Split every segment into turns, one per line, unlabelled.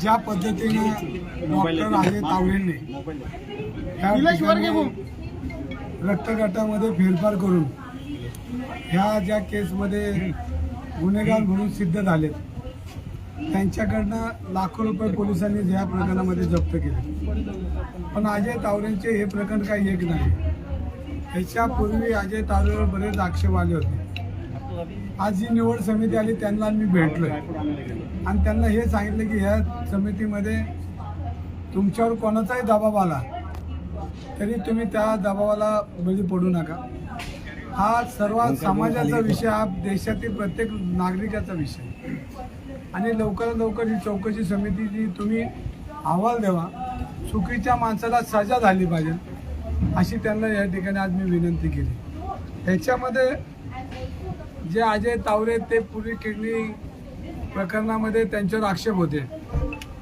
ज्या पद्धतीने डॉक्टर अजय तावडेंनी रक्तगटामध्ये फेरफार करून ह्या ज्या केसमध्ये गुन्हेगार म्हणून सिद्ध झालेत त्यांच्याकडनं लाखो रुपये पोलिसांनी या प्रकरणामध्ये जप्त केले. पण अजय तावरेंचे हे प्रकरण काही एक नाही. ह्याच्यापूर्वी अजय तावरेवर बरेच आक्षेप आले होते. आज जी निवड समिती आली त्यांना मी भेटलोय. आणि त्यांना हे सांगितलं की ह्या समितीमध्ये तुमच्यावर कोणाचाही दबाव आला तरी तुम्ही त्या दबावाला बळी पडू नका. हा सर्व समाजाचा विषय हा देशातील प्रत्येक नागरिकाचा विषय. आणि लवकरात लवकर ही चौकशी समितीची तुम्ही अहवाल द्यावा. चुकीच्या माणसाला सजा झाली पाहिजे अशी त्यांना या ठिकाणी आज मी विनंती केली. ह्याच्यामध्ये जे अजय तावरे ते पूर्वी किडनी प्रकरणामध्ये त्यांच्यावर आक्षेप होते.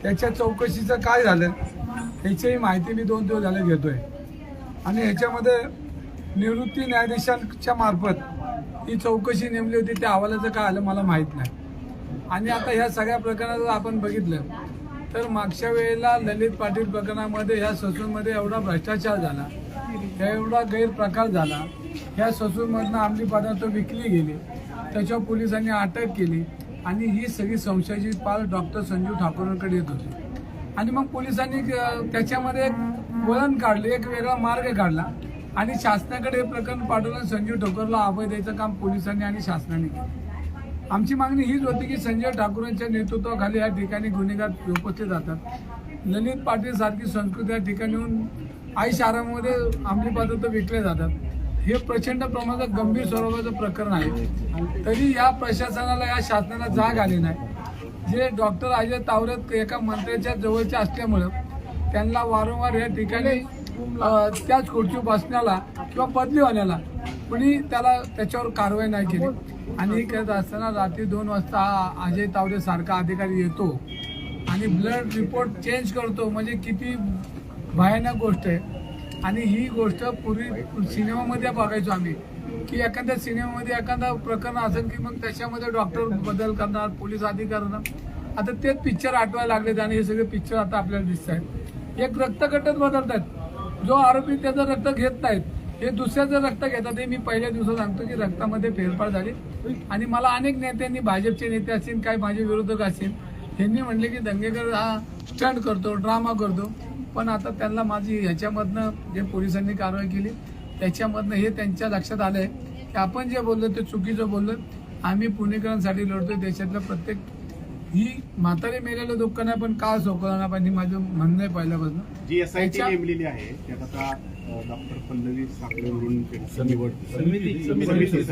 त्याच्या चौकशीचं काय झालं ह्याचीही माहिती मी दोन दिवस झाले घेतोय. आणि ह्याच्यामध्ये निवृत्ती न्यायाधीशांच्या मार्फत ही चौकशी नेमली होती त्या अहवालाचं काय आलं मला माहीत नाही. आणि आता ह्या सगळ्या प्रकरणात जर आपण बघितलं तर मागच्या वेळेला ललित पाटील प्रकरणामध्ये ह्या ससूनमध्ये एवढा भ्रष्टाचार झाला एवढा गैरप्रकार झाला ह्या ससूनमधनं अंमली पदार्थ विकली गेली त्याच्यावर पोलिसांनी अटक केली आणि ही सगळी संशयाची पाल डॉक्टर संजीव ठाकूरकडे येत होती. आणि मग पोलिसांनी त्याच्यामध्ये एक वळण काढलं एक वेगळा मार्ग काढला. आणि शासनाकडे प्रकरण पाठवलं संजीव ठाकूरला अभय द्यायचं काम पोलिसांनी आणि शासनाने केलं. आमची मागणी हीच होती की संजय ठाकूरांच्या नेतृत्वाखाली या ठिकाणी गुन्हेगार उपस्थित जातात ललित पाटील सारखी संस्कृती या ठिकाणी येऊन आई शारामध्ये अंमली पदार्थ विकले जातात. हे प्रचंड प्रमाणात गंभीर स्वरूपाचं प्रकरण आहे. तरी या प्रशासनाला या शासनाला जाग आली नाही. जे डॉक्टर अजय तावरेत एका मंत्र्याच्या जवळचे असल्यामुळं त्यांना वारंवार या ठिकाणी त्याच खुर्ची बसण्याला किंवा बदली होण्याला कुणी त्याला त्याच्यावर कारवाई नाही केली. आणि करत असताना रात्री दोन वाजता हा अजय तावरे सारखा अधिकारी येतो आणि ब्लड रिपोर्ट चेंज करतो. म्हणजे किती भयानक गोष्ट आहे. आणि ही गोष्ट पूर्वी सिनेमामध्ये बघायचो आम्ही की एखाद्या सिनेमामध्ये एखादा प्रकरण असेल की मग त्याच्यामध्ये डॉक्टर बदल करणार पोलीस अधिकारी करणार. आता तेच पिक्चर आठवायला लागलेत आणि हे सगळे पिक्चर आता आपल्याला दिसत आहेत. एक रक्तगटच बदलत आहेत. जो आरोपी त्याचं रक्त घेत नाहीत हे दुसऱ्याचं रक्त घेतात. हे मी पहिल्या दिवसात सांगतो की रक्तामध्ये फेरफार झाली. आणि मला अनेक नेत्यांनी भाजपचे नेते असतील काही माझे विरोधक असतील यांनी म्हणले की दंगेकर हा स्टंट करतो ड्रामा करतो. पण आता त्यांना माझी ह्याच्यामधनं जे पोलिसांनी कारवाई केली त्याच्यामधनं हे त्यांच्या लक्षात आलं आहे की आपण जे बोललो ते चुकीचं बोललो. आम्ही पुणेकरांसाठी लढतोय देशातल्या प्रत्येक ही म्हातारे मेलेलं दुःख नाही पण का सोकवलं नाही पाहिजे माझं म्हणणं आहे पहिल्यापासून.
जी एस आय टी नेमलेली आहे त्यात आता डॉक्टर पल्लवी साखरे म्हणून निवड
समिती.
समिती-.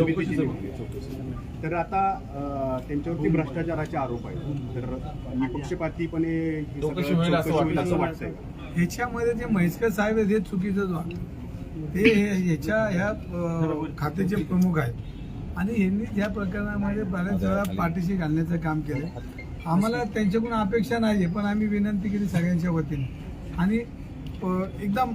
तर आता त्यांच्यावरती भ्रष्टाचाराचे आरोप आहेत. तर निपक्षपातीपणे हे
असं
वाटतंय.
ह्याच्यामध्ये जे म्हैसकर साहेब आहेत हे चुकीचंच वाटतं ते हे- ह्याच्या ह्या खात्याचे प्रमुख आहेत. आणि यांनी या प्रकरणामध्ये बऱ्याच वेळा पाठीशी घालण्याचं काम केलं आम्हाला त्यांच्याकडून अपेक्षा नाही पण आम्ही विनंती केली सगळ्यांच्या वतीने. आणि एकदम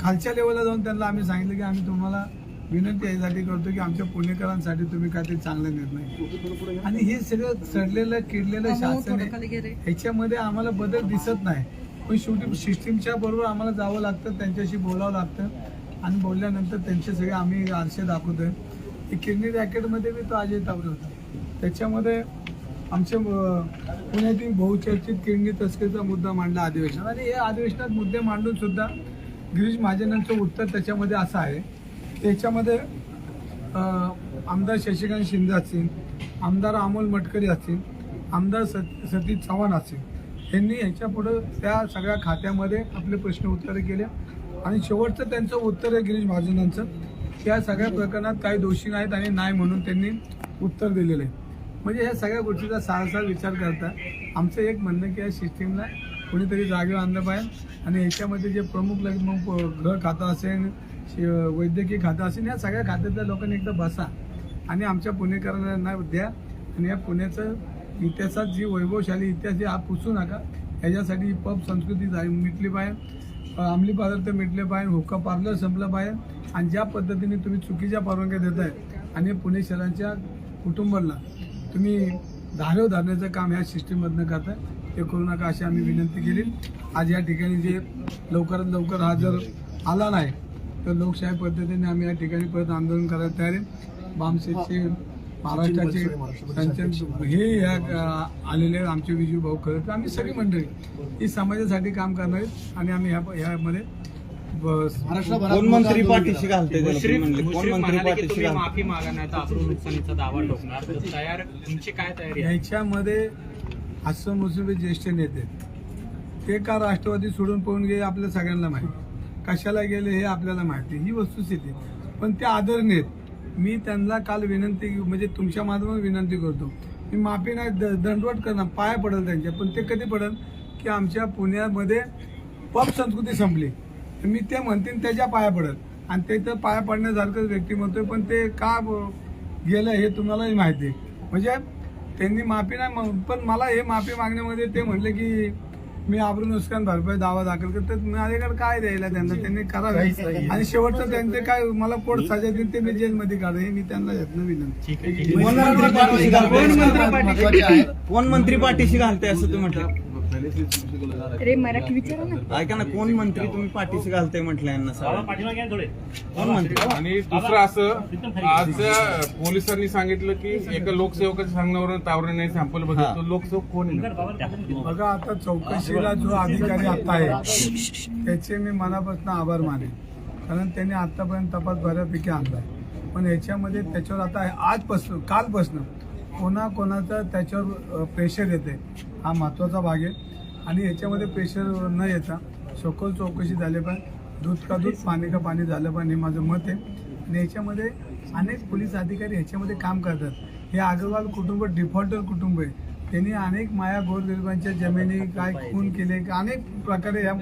खालच्या लेवलला जाऊन त्यांना आम्ही सांगितलं की आम्ही तुम्हाला विनंती यासाठी करतो की आमच्या पुणेकरांसाठी तुम्ही काहीतरी चांगला निर्णय. आणि हे सगळं सडलेलं किडलेलं शासन आहे ह्याच्यामध्ये आम्हाला बदल दिसत नाही. पण शेवटी सिस्टीमच्या बरोबर आम्हाला जावं लागतं त्यांच्याशी बोलावं लागतं. आणि बोलल्यानंतर त्यांचे सगळे आम्ही आरसे दाखवतोय. किडनी रॅकेटमध्ये बी तो अजय तावरे होता. त्याच्यामध्ये आमच्या पुण्यातील बहुचर्चित किडनी तस्करीचा मुद्दा मांडला अधिवेशन. आणि हे अधिवेशनात मुद्दे मांडून सुद्धा गिरीश महाजनांचं उत्तर त्याच्यामध्ये असं आहे. त्याच्यामध्ये आमदार शशिकांत शिंदे असतील आमदार अमोल मटकरी असतील आमदार सत सतीश चव्हाण असतील यांनी ह्याच्यापुढं त्या सगळ्या खात्यामध्ये आपले प्रश्न उत्तरे केले. आणि शेवटचं त्यांचं उत्तर आहे गिरीश महाजनांचं. या सगळ्या प्रकरणात काही दोषी नाहीत आणि नाही म्हणून त्यांनी उत्तर दिलेलं आहे. म्हणजे ह्या सगळ्या गोष्टीचा सारसा विचार करता आमचं एक म्हणणं की या सिस्टीमला कोणीतरी जागेवर आणलं पाहिजे आणि याच्यामध्ये जे प्रमुख लग मग गृह खातं असेल वैद्यकीय खातं असेल या सगळ्या खात्यातल्या लोकांनी एकदा बसा आणि आमच्या पुणेकरांना द्या आणि या पुण्याचं इतिहासात जी वैभवशाली इतिहास आहे हा पुसू नका. याच्यासाठी पब संस्कृती जा- मिटली पाहिजे. अंमली पदार्थ मिटले पाहिजे हुक्का पार्लर संपलं पाहिजे आणि ज्या पद्धतीने तुम्ही चुकीच्या परवानग्या देत आहे आणि पुणे शहरांच्या कुटुंबाला तुम्ही धारेव धरण्याचं काम ह्या सिस्टीममधनं करताय ते करू नका अशी आम्ही विनंती केली. आज या ठिकाणी जे लवकरात लवकर हा जर आला नाही तर लोकशाही पद्धतीने आम्ही या ठिकाणी परत आंदोलन करायला तयार आहे. बामसेचे महाराष्ट्राचे संचन हे या अ, आलेले आमचे विजू भाऊ खरं तर आम्ही सगळी मंडळी. ही समाजासाठी काम करणार आहेत आणि आम्ही ह्या ह्यामध्ये
कोण मंत्री पाठीशी घालते कोण मंत्री पाठीशी
माफी मागा नाही तर अप्रूव्ह नुकसानीचा दावा ठोकणार. तर तयार तुमची काय तयारी आहे?
हसन मुस्लिम हे ज्येष्ठ नेते. ते का राष्ट्रवादी सोडून पळून गेले आपल्या सगळ्यांना माहिती कशाला गेले हे आपल्याला माहिती ही वस्तुस्थिती. पण ते आदरणीय आहेत. मी त्यांना काल विनंती म्हणजे तुमच्या माध्यमातून विनंती करतो. मी माफी नाही द- दंडवट करणार. पाया पडेल त्यांच्या. पण ते कधी पडेल? की आमच्या पुण्यामध्ये पब संस्कृती संपली. तर मी ते म्हणतील त्याच्या पाया पडेल आणि ते तर पाया पडण्यासारखंच व्यक्ती म्हणतोय पण ते का गेलं हे तुम्हालाही माहिती आहे. म्हणजे त्यांनी माफी नाही माग- पण मला हे माफी मागण्यामध्ये ते म्हणले की मी आबरू नुकसान भरपाई दावा दाखल करतो माझ्याकडे काय द्यायला त्यांना? त्यांनी करावे आणि शेवटचं त्यांचे काय मला कोर्ट सजा देईल ते मी जेलमध्ये काढ हे मी त्यांना यातनं विनंती.
ठीक आहे ठीक आहे.
कोण मंत्री पाठीशी घालते कोण मंत्री पाठीशी घालते असं तुम्ही म्हटलं?
अरे मराठी विचारा ना.
ऐका ना कोण मंत्री तुम्ही पाठीशी घालते म्हटलं यांना सगळं कोण मंत्री?
आणि दुसरं असं आज पोलिसांनी सांगितलं की एका लोकसेवकाच्या सांगण्यावरून तावरेने सॅम्पल
हा.
बघितलं तो लोकसेवक कोण आहे?
बघा आता चौकशीला जो अधिकारी आता आहे त्याचे मी मनापासून आभार मानेन. कारण त्यांनी आतापर्यंत तपास बऱ्यापैकी आणलाय. पण याच्यामध्ये त्याच्यावर आता आजपासून कालपासून कोणा कोणाचा त्याच्यावर प्रेशर येते हा महत्त्वाचा भाग आहे. आणि याच्यामध्ये प्रेशर न येता सखोल चौकशी झाली पाहिजे दूध का दूध पाणी का पाणी झालं पाहिजे हे माझं मत आहे. आणि याच्यामध्ये अनेक पोलीस अधिकारी ह्याच्यामध्ये काम करतात. हे अग्रवाल कुटुंब डिफॉल्टर कुटुंब आहे. त्यांनी अनेक माया गोरगरिबांच्या जमिनी काय खून केले अनेक प्रकारे या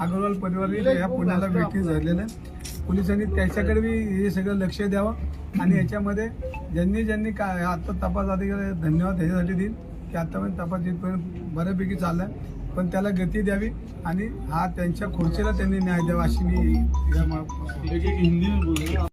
अग्रवाल परिवार या पुण्याला भेटी झालेलं आहे पोलिसांनी त्याच्याकडे बी हे सगळं लक्ष द्यावं. आणि याच्यामध्ये ज्यांनी ज्यांनी काय आता तपास अधिकारी धन्यवाद ह्याच्यासाठी देईल की आतापर्यंत तपास इथपर्यंत बऱ्यापैकी चाललाय पण त्याला गती द्यावी आणि हा त्यांच्या खुर्चीला त्यांनी न्याय द्यावा अशी मी हिंदी